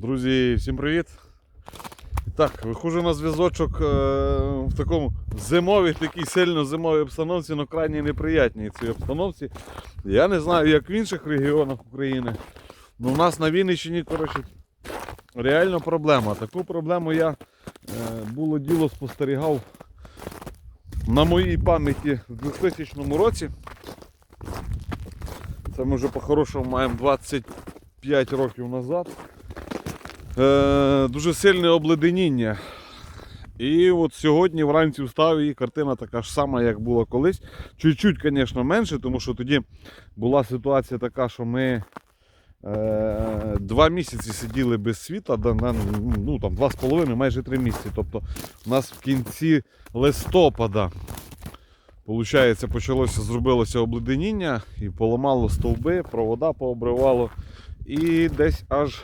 Друзі, всім привіт! Так, виходжу на зв'язочок е, в такому зимовій, такій сильно зимовій обстановці, але крайні неприятній цій обстановці. Я не знаю, як в інших регіонах України. але у нас на Вінниччині, коротше, реально проблема. Таку проблему я е, було діло спостерігав на моїй пам'яті в 2000 році. Це ми вже по-хорошому маємо 25 років назад. Е, дуже сильне обледеніння. І от сьогодні вранці встав і картина така ж сама, як була колись. Чуть-чуть, звісно, менше, тому що тоді була ситуація така, що ми е, два місяці сиділи без на, ну там два з половиною, майже три місяці. Тобто у нас в кінці листопада Получається, почалося, зробилося обледеніння і поламало стовби, провода пообривало. І десь аж,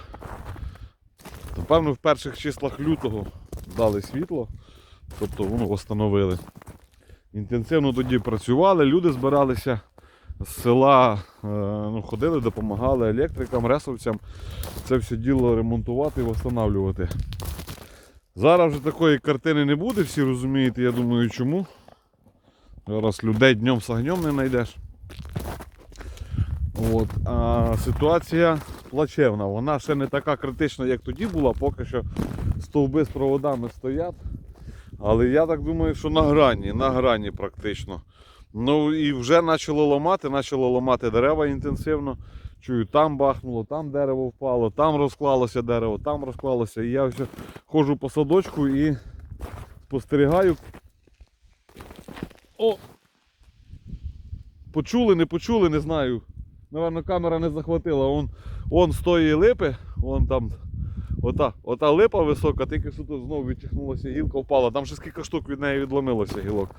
напевно, в перших числах лютого дали світло, тобто воно встановили. Інтенсивно тоді працювали, люди збиралися з села, е, ну, ходили, допомагали електрикам, ресовцям це все діло ремонтувати і встановлювати. Зараз вже такої картини не буде, всі розумієте, я думаю, чому. Зараз людей днем з огнем не знайдеш. От. А ситуація плачевна. Вона ще не така критична, як тоді була, поки що стовби з проводами стоять. Але я так думаю, що на грані, на грані практично. Ну і вже почало ламати, почало ламати дерева інтенсивно. Чую, там бахнуло, там дерево впало, там розклалося дерево, там розклалося. І я все ходжу по садочку і спостерігаю, о! Почули, не почули, не знаю. Наверно, камера не захватила. Он, он з тої липи, вон там. Ота, ота липа висока, тільки що тут знову відчихнулася гілка впала. Там ще скільки штук від неї відломилося гілок.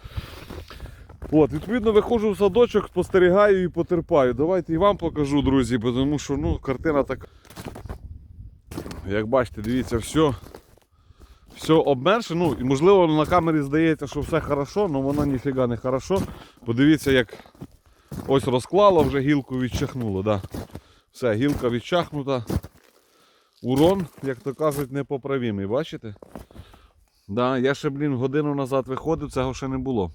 От, відповідно, виходжу в садочок, спостерігаю і потерпаю. Давайте і вам покажу, друзі, тому що ну, картина така. Як бачите, дивіться, все все обмерше. Ну, і можливо на камері здається, що все хорошо, але воно ніфіга не хорошо. Подивіться, як ось розклало, вже гілку відчахнуло. Да. Все, гілка відчахнута. Урон, як то кажуть, непоправимий, бачите? Да, я ще, блін, годину назад виходив, цього ще не було.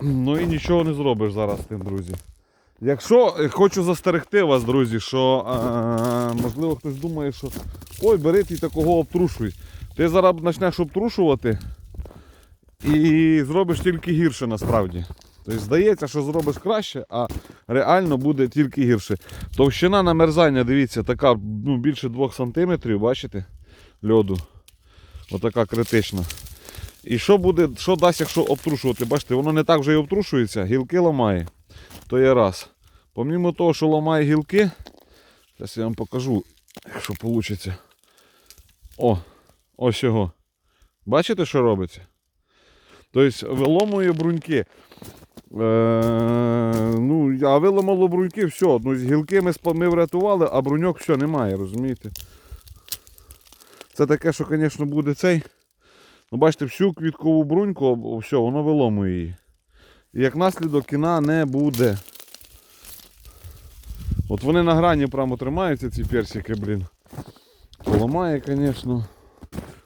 Ну і нічого не зробиш зараз з тим, друзі. Якщо е, хочу застерегти вас, друзі, що е, можливо хтось думає, що ой, бери ти такого обтрушуй. Ти зараз почнеш обтрушувати і зробиш тільки гірше насправді. Тобто здається, що зробиш краще, а реально буде тільки гірше. Товщина намерзання, дивіться, така ну, більше 2 см, бачите, льоду. Отака критична. І що буде, що дасть, якщо обтрушувати? Бачите, воно не так вже і обтрушується, гілки ламає. То є раз. Помімо того, що ламає гілки, зараз я вам покажу, якщо вийде. О, ось його. Бачите, що робиться? Тобто виломує бруньки. Е, ну, а виламало бруньки, все. Ну, з гілки ми, ми врятували, а бруньок все немає, розумієте? Це таке, що, звісно, буде цей. Ну, бачите, всю квіткову бруньку, все, воно виломує її. І як наслідок кіна не буде. От вони на грані прямо тримаються, ці персики, блін. Поламає, звісно.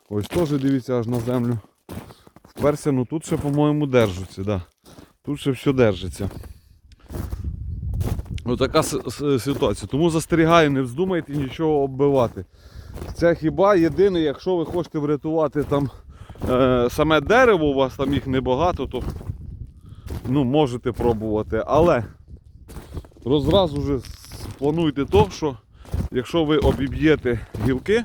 Ось теж дивіться аж на землю. Вперся, ну тут ще, по-моєму, держаться, да. Тут ще все держиться. Ось така с- с- ситуація. Тому застерігаю, не вздумайте нічого оббивати. Це хіба єдине, якщо ви хочете врятувати там е, саме дерево, у вас там їх небагато, то ну, можете пробувати. Але розраз уже плануйте то, що якщо ви обіб'єте гілки,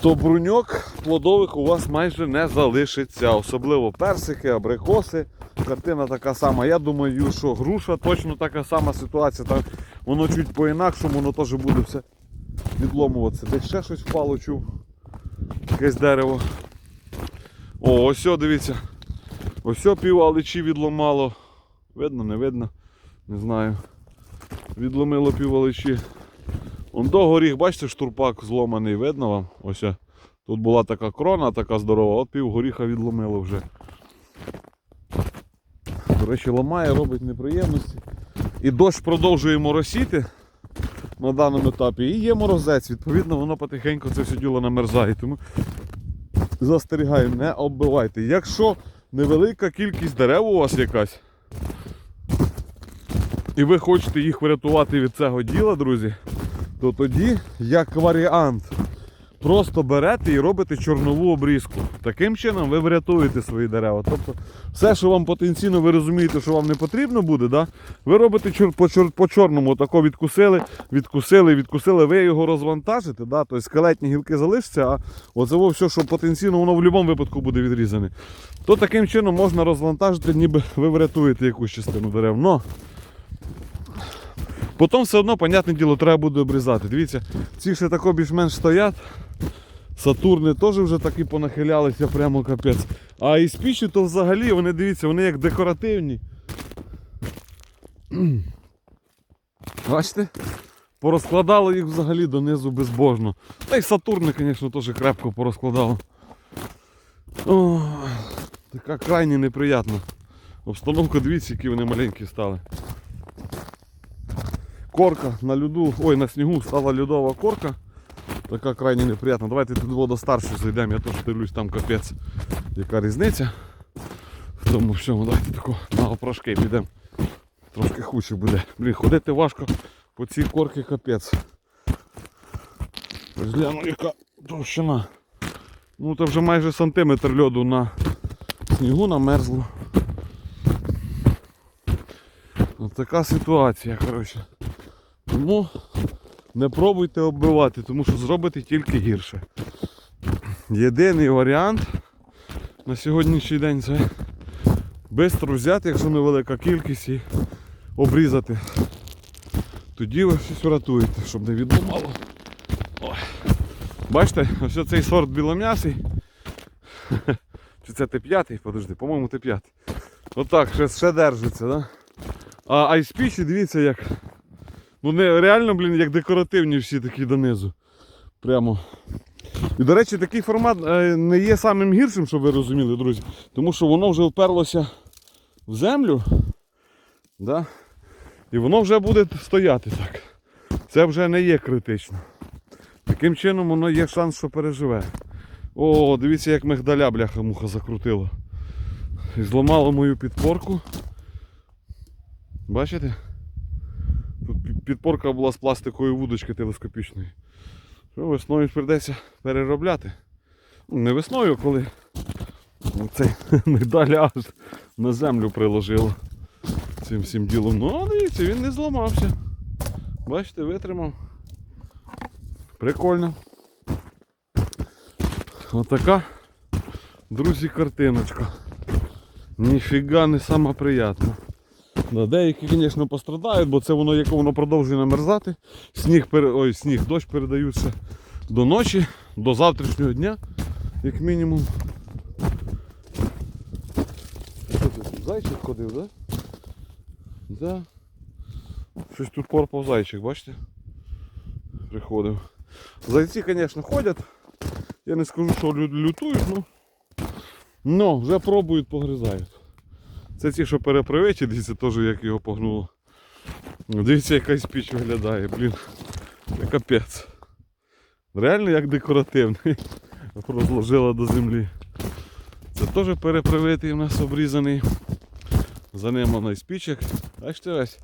то бруньок плодових у вас майже не залишиться. Особливо персики, абрикоси. Картина така сама. Я думаю, що груша точно така сама ситуація. Там воно чуть по-інакшому, воно теж буде все відломуватися. Десь ще щось впало, чув. Якесь дерево. О, ось, о, дивіться. Ось о, пів аличі відломало. Видно, не видно. Не знаю. Відломило пів аличі. Он горіх, бачите, штурпак зломаний, видно вам? Ось. Тут була така крона, така здорова, от пів горіха відломило вже. До речі, ламає, робить неприємності. І дощ продовжує моросіти. на даному етапі. І є морозець, відповідно, воно потихеньку це все діло намерзає. Тому застерігаю, не оббивайте. Якщо невелика кількість дерев у вас якась, і ви хочете їх врятувати від цього діла, друзі, то тоді, як варіант, просто берете і робите чорнову обрізку. Таким чином ви врятуєте свої дерева. Тобто, все, що вам потенційно ви розумієте, що вам не потрібно буде, да? ви робите чор, по, чор, по чорному, тако відкусили, відкусили, відкусили, ви його розвантажите, да? тобто скелетні гілки залишаться, а оце все, що потенційно воно в будь-якому випадку буде відрізане. То таким чином можна розвантажити, ніби ви врятуєте якусь частину дерев. Но Потім все одно, понятне діло, треба буде обрізати. Дивіться, ці ще тако більш-менш стоять. Сатурни теж вже такі понахилялися прямо капець. А із пічі то взагалі вони дивіться, вони як декоративні. Бачите? Порозкладали їх взагалі донизу безбожно. Та й Сатурни, звісно, теж крепко порозкладало. О, така крайне неприятна. Обстановка, дивіться, які вони маленькі стали. Корка на льоду, ой, на снігу стала льодова корка. Така крайне неприятна. Давайте тут водостаршу зайдемо, я теж дивлюсь там капець. Яка різниця в тому всьому. Давайте тако на опрашки підемо. Трошки хуже буде. Блін, ходити важко по цій корки капець. Ось гляну, яка товщина. Ну це вже майже сантиметр льоду на снігу намерзло. Ось така ситуація, коротше. Тому не пробуйте оббивати, тому що зробите тільки гірше. Єдиний варіант на сьогоднішній день це швидко взяти, якщо невелика кількість, і обрізати. Тоді ви щось врятуєте, щоб не відломало. Ой. Бачите, ось цей сорт білом'ясий. Чи це Т5? Подожди, по-моєму Т5. Отак, ще, ще держиться, да? А айспічі, дивіться як. Ну не реально, блін, як декоративні всі такі донизу. Прямо. І, до речі, такий формат е, не є самим гіршим, щоб ви розуміли, друзі. Тому що воно вже вперлося в землю. Да? І воно вже буде стояти так. Це вже не є критично. Таким чином воно є шанс, що переживе. О, дивіться, як мигдаля бляха-муха закрутило. І зламало мою підпорку. Бачите? Підпорка була з пластикової вудочки телескопічної. Що весною прийдеться переробляти. Ну, не весною, коли цей медаль аж на землю приложило цим всім ділом. Ну, дивіться, він не зламався. Бачите, витримав. Прикольно. Отака, друзі, картиночка. Ніфіга не сама приятна. Да, деякі, звісно, пострадають, бо це воно, як воно продовжує намерзати. Сніг. Ой, сніг, дощ передаються до ночі, до завтрашнього дня, як мінімум. Що тут, зайчик ходив? Да? Да. Щось тут порпав зайчик, бачите? Приходив. Зайці, звісно, ходять. Я не скажу, що лю- лютують, ну. Ну, вже пробують, погризають. Це ті, що перепривичі, дивіться, теж як його погнуло. Ну, Дивіться, якась піч виглядає, блін. Це капець. Реально як декоративний. Розложила до землі. Це теж перепривитий у нас обрізаний. За ним вона із пічок. Бачите ось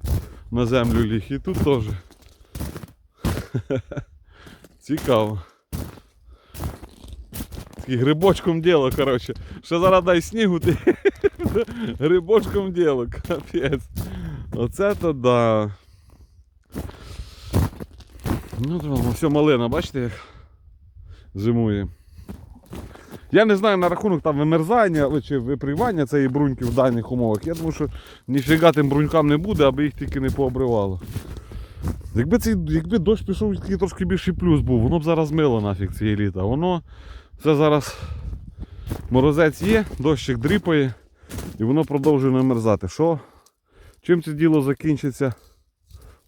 на землю ліг. І тут теж. Цікаво. Такий грибочком діло, коротше. Ще зараз дай снігу, ти грибочком діло, капець. Оце то да. Ну, все малина, бачите, як зимує. Я не знаю на рахунок там вимерзання чи випрівання цієї бруньки в даних умовах. Я думаю, що ніфіга тим брунькам не буде, аби їх тільки не пообривало. Якби цей, якби дощ пішов такий трошки більший плюс був, воно б зараз мило нафіг цієї літа. Воно це зараз морозець є, дощик дріпає і воно продовжує намерзати. Що? Чим це діло закінчиться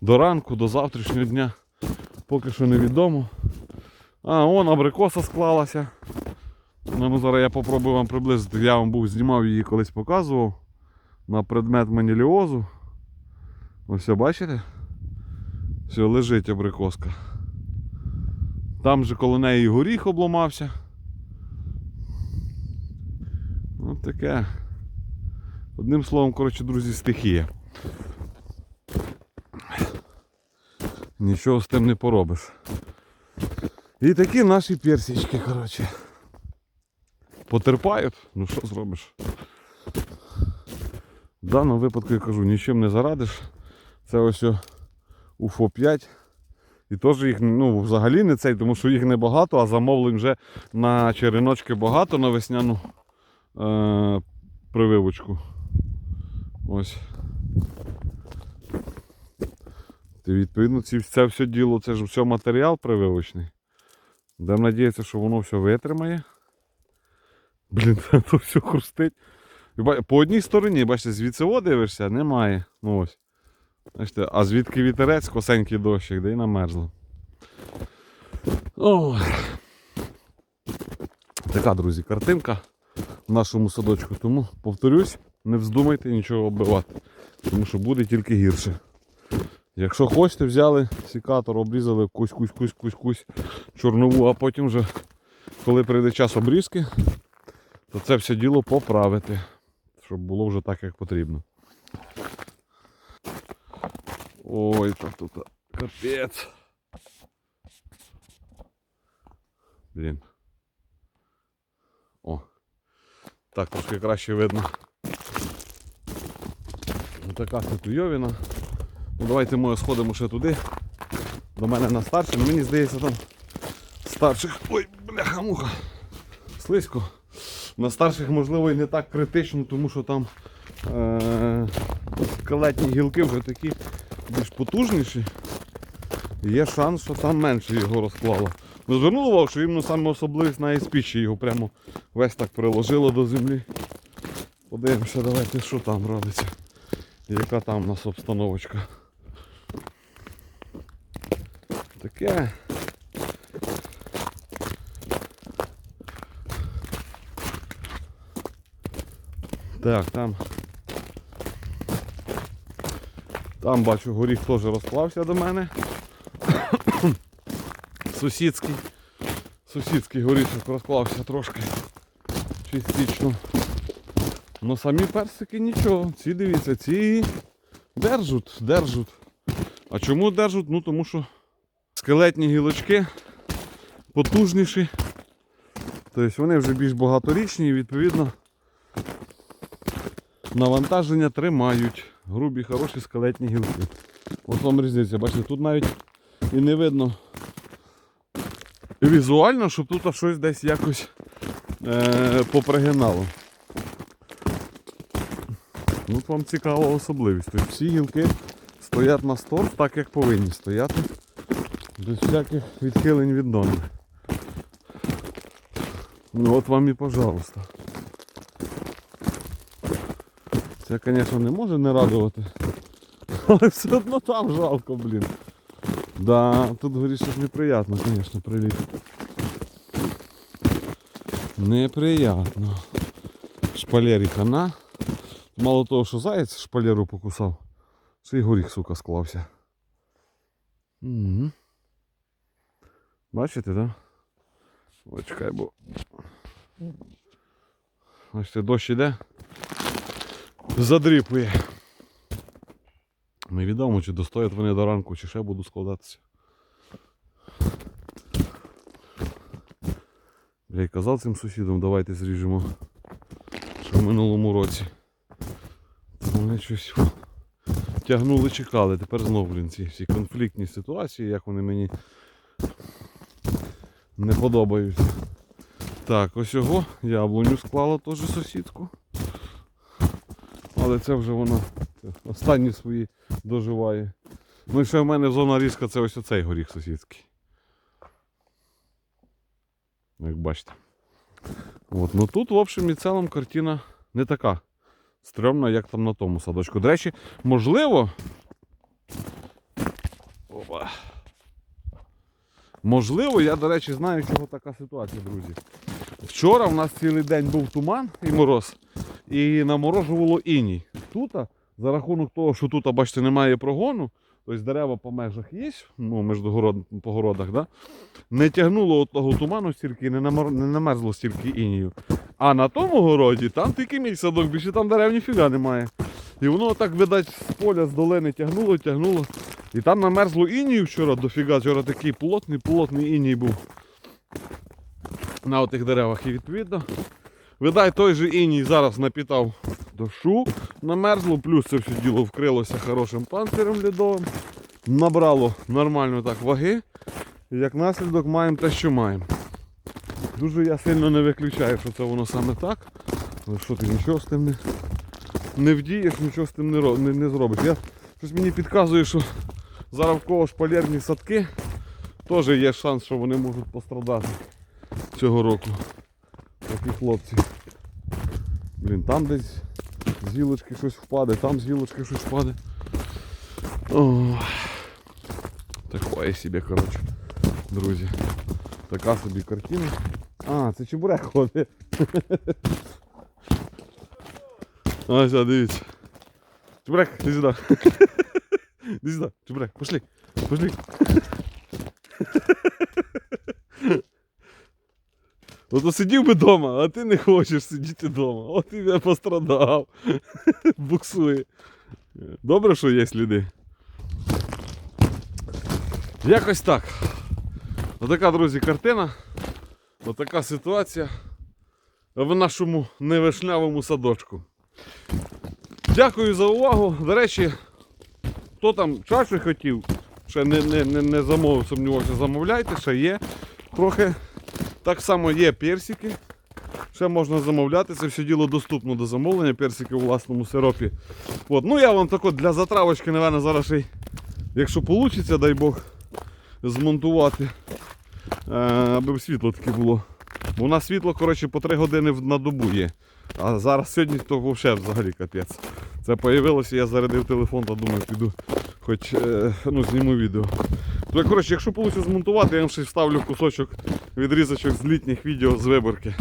до ранку, до завтрашнього дня, поки що невідомо. А, он абрикоса склалася. Ну, ну, зараз я попробую вам приблизити. Я вам був знімав її колись показував на предмет маніліозу. Ось бачите? Все, лежить абрикоска. Там же коло неї горіх обламався. От таке. Одним словом, коротше, друзі, стихія. Нічого з тим не поробиш. І такі наші персички, коротше. Потерпають, ну що зробиш? В даному випадку я кажу, нічим не зарадиш. Це ось УФО 5. І теж їх ну, взагалі не цей, тому що їх небагато, а замовлень вже на череночки багато на весняну е- прививочку. Ось. Ти відповідно ці, це все діло, це ж все матеріал прививочний. Будемо надіятися, що воно все витримає. Блін, то все хрустить. По одній стороні, бачите, звідси о дивишся, немає. Ну ось. Бачите, а звідки вітерець, косенький дощик, де й намерзло. Ой. Така, друзі, картинка в нашому садочку. Тому повторюсь, не вздумайте нічого оббивати, тому що буде тільки гірше. Якщо хочете, взяли секатор, обрізали кусь, кусь, кусь, кусь, кусь чорнову, а потім вже, коли прийде час обрізки, то це все діло поправити, щоб було вже так, як потрібно. Ой, та тут капець. Блін. О. Так, трошки краще видно. Така ситуйовіна. Ну давайте ми сходимо ще туди. До мене на старший. Ну, мені здається там старших. Ой, бляха-муха. Слизько. На старших можливо і не так критично, тому що там е- скелетні гілки вже такі більш потужніші. Є шанс, що там менше його розклало. Ви звернули увагу, що іменно саме особливість на іспічі його прямо весь так приложило до землі. Подивимося, давайте, що там робиться. Яка там у нас обстановочка. Таке. Так, там. Там бачу, горіх теж розклався до мене. Сусідський. Сусідський горішок розклався трошки. Частично. Ну самі персики нічого. Ці дивіться, ці держуть, держуть. А чому держуть? Ну тому що скелетні гілочки потужніші. Тобто вони вже більш багаторічні і відповідно навантаження тримають. Грубі, хороші скелетні гілки. Ось вам різниця, бачите, тут навіть і не видно візуально, щоб тут щось десь якось е- попригинало. Ну, от вам цікава особливість. Тобто всі гілки стоять на сторт так, як повинні стояти. Без всяких відхилень від норми. Ну от вам і пожалуйста. Це, звісно, не може не радувати. Але все одно там жалко, блін. Да, тут горішок неприятно, звісно, приліт. Неприятно. Шпалері хана. Мало того, що заяць шпалеру покусав, ще й горіх, сука, склався. Угу. Бачите? Да? Ой, чекай, бо. Бачите, дощ іде. Задріпує. Невідомо, чи достоять вони до ранку, чи ще буду складатися. Я й казав цим сусідам, давайте зріжемо. Що в минулому році. Вони щось тягнули, чекали. Тепер знову, блін, ці всі конфліктні ситуації, як вони мені не подобаються. Так, ось його яблуню склала теж сусідку. Але це вже вона останні свої доживає. Ну і ще в мене зона різка це ось оцей горіх сусідський. Як бачите. От. Ну тут, в общем і цілому, картина не така стрьомна, як там на тому садочку. До речі, можливо. Опа. Можливо, я, до речі, знаю, чого така ситуація, друзі. Вчора в нас цілий день був туман і мороз, і наморожувало іній. Тут, за рахунок того, що тут, бачите, немає прогону, тобто дерева по межах є, ну, між город, по городах, да? не тягнуло от того туману стільки, не, намер, не намерзло стільки інію. А на тому городі там тільки мій садок, більше там дерев ніфіга немає. І воно так, видать, з поля, з долини тягнуло, тягнуло. І там намерзло інію вчора дофіга. Вчора такий плотний, плотний іній був на отих деревах. І відповідно, видай, той же іній зараз напітав дощу, намерзло, плюс це все діло вкрилося хорошим панцирем льодовим, набрало нормально так ваги. І як наслідок маємо те, що маємо. Дуже я сильно не виключаю, що це воно саме так. Але що ти нічого з тим не, не вдієш, нічого з тим не, не, не зробиш. Я, щось мені підказує, що зараз в кого шпалерні садки теж є шанс, що вони можуть пострадати цього року. Такі хлопці. Блін, там десь з гілочки щось впаде, там з гілочки щось впаде. Ох. Такое собі, коротше, друзі. Така собі картина. А, це чебурек ходить. Ось, а, дивіться. Чебурек, іди сюди. Іди сюди, чебурек, пошли. Пошли. Ото сидів би вдома, а ти не хочеш сидіти вдома. От і я пострадав. Буксує. Добре, що є сліди. Якось так. Отака, друзі, картина. Отака ситуація в нашому невишнявому садочку. Дякую за увагу. До речі, хто там чаші хотів, ще не, не, не, не замовив, сумнівався, замовляйте, ще є трохи. Так само є персики. Ще можна замовляти, це все діло доступно до замовлення, персики у власному сиропі. От. Ну я вам так от для затравочки, напевно, зараз ще якщо вийде, дай Бог, змонтувати, е, аби світло таке було. У нас світло коротше, по 3 години на добу є. А зараз сьогодні то взагалі взагалі капець. Це появилося, я зарядив телефон та думаю, піду хоч е, ну, зніму відео. То, коротше, якщо вийде змонтувати, я вам ще вставлю кусочок відрізочок з літніх відео з виборки.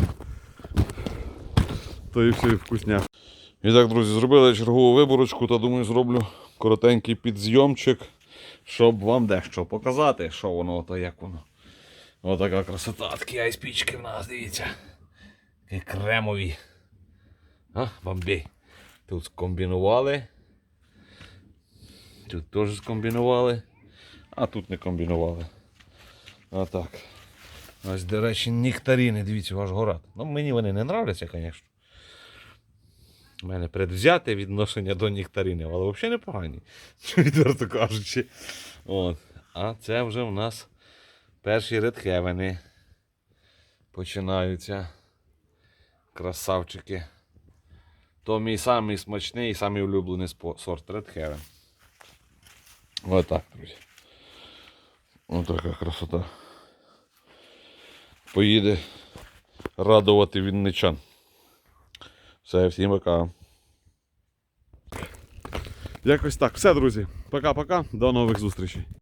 То і все і вкусня. І так, друзі, зробили чергову виборочку та думаю, зроблю коротенький підзйомчик, щоб вам дещо показати, що воно, то як воно. Отака красота, такі айспічки в нас, дивіться. Такі кремові. А, бомбей. Тут скомбінували. Тут теж скомбінували. А тут не комбінували. Отак. Ось, до речі, нектарини, дивіться, ваш город. Ну, мені вони не нравляться, звісно. У мене предвзяте відношення до нектаринів, але взагалі непогані. Відверто кажучи. От. А це вже в нас перші редхевени. Починаються. Красавчики. То мій самий смачний і самий улюблений сорт Red Heaven. Ось так, друзі. Ось така красота. Поїде радувати вінничан. Все, всім пока. Якось так. Все, друзі. Пока-пока. До нових зустрічей.